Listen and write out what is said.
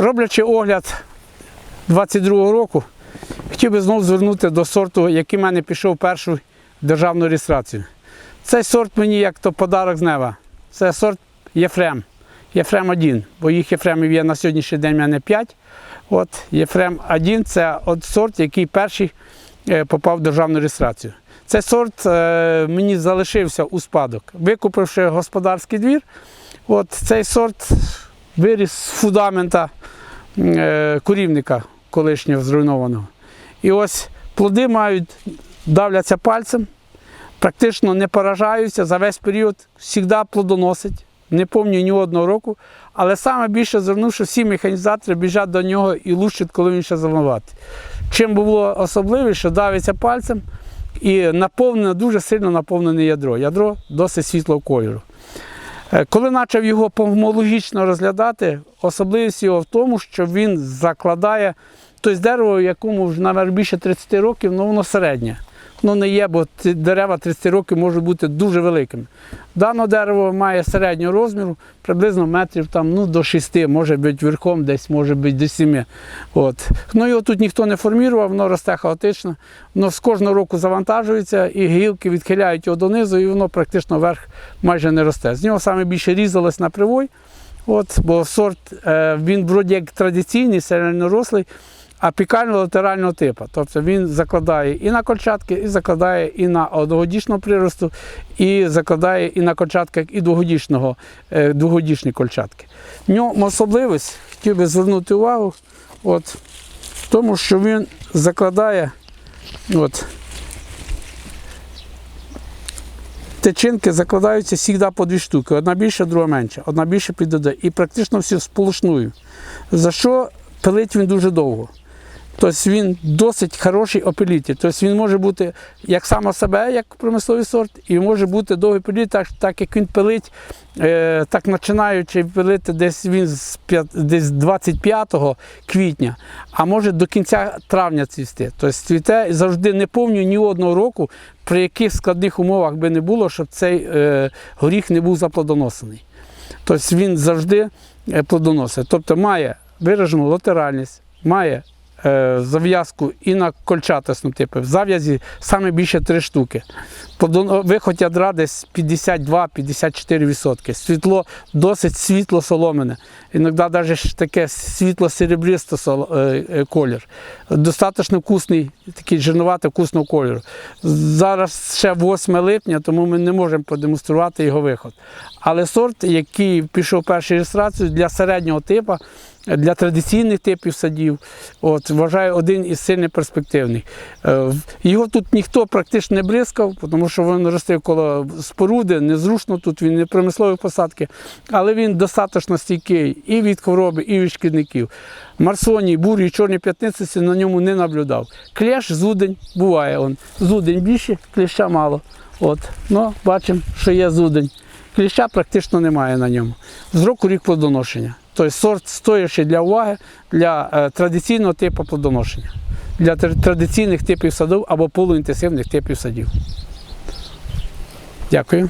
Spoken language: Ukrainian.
Роблячи огляд 22-го року, хотів би знову звернути до сорту, який в мене пішов першу державну реєстрацію. Цей сорт мені як то подарок з неба. Це сорт Єфрем. Єфрем 1, бо їх Єфремів є на сьогоднішній день в мене 5. От Єфрем 1 це от сорт, який перший е, попав в державну реєстрацію. Цей сорт е, мені залишився у спадок. Викупивши господарський двір, от цей сорт виріс з фундамента е, корівника колишнього зруйнованого. І ось плоди мають, давляться пальцем, практично не поражаються за весь період, завжди плодоносить. Не пам'ятаю ні одного року, але саме більше звернув, що всі механізатори біжать до нього і лущать, коли він ще зеленуватий. Чим було особливе, що давиться пальцем і наповнене, дуже сильно наповнене ядро. Ядро досить світлого кольору. Е, Коли почав його помологічно розглядати, особливість його в тому, що він закладає тобто дерево, якому вже навіть більше 30 років, ну воно середнє. Воно не є, бо дерева 30 років можуть бути дуже великими. Дане дерево має середнього розміру, приблизно метрів там, ну, до 6, може бути верхом десь, може бути до 7. От. Ну, його тут ніхто не формував, воно росте хаотично. Воно з кожного року завантажується і гілки відхиляють його донизу, і воно практично вверх майже не росте. З нього саме більше різалось на привой, от, бо сорт е, він вроді як традиційний, середньорослий, апікально-латерального типу. Тобто він закладає і на кольчатки, і закладає і на одногодічного приросту, і закладає і на кольчатках, і двогодічного, е, двогодічні кольчатки. В ньому особливість, хотів би звернути увагу, от, в тому, що він закладає от, Течинки закладаються завжди по дві штуки. Одна більша, друга менша. Одна більше підоде. І практично всі сполошною. За що пилить він дуже довго. Тобто він досить хороший опилитель. Тобто він може бути як само себе, як промисловий сорт, і може бути довгий пилитель, так, так як він пилить, е, так починаючи пилити десь він з п'ят- десь 25 квітня, а може до кінця травня цвісти. Тобто цвіте завжди не пам'ятаю ні одного року, при яких складних умовах би не було, щоб цей е, горіх не був заплодоносений. Тобто він завжди е, плодоносить. Тобто має виражену латеральність, має зав'язку і на кольчатосному типу. В зав'язі саме більше три штуки. Виход ядра десь 52-54%. Світло досить світло соломене. Іноді навіть таке світло серебристо колір. Достатньо вкусний, такий жирнуватий вкусного кольору. Зараз ще 8 липня, тому ми не можемо продемонструвати його виход. Але сорт, який пішов першу реєстрацію для середнього типу, для традиційних типів садів, от, вважаю один із сильно перспективних. Е, Його тут ніхто практично не бризкав, тому що він росте коло споруди, незручно тут він не промислові посадки, але він достатньо стійкий і від хвороби, і від шкідників. Марсонії, бурі, чорні п'ятниці на ньому не наблюдав. Клеш, зудень буває. Он. Зудень більше, кліща мало. От. Ну, бачимо, що є зудень. Кліща практично немає на ньому. З року рік плодоношення. Тобто сорт стоячий для уваги для е, традиційного типу плодоношення, для традиційних типів садів або полуінтенсивних типів садів. Дякую.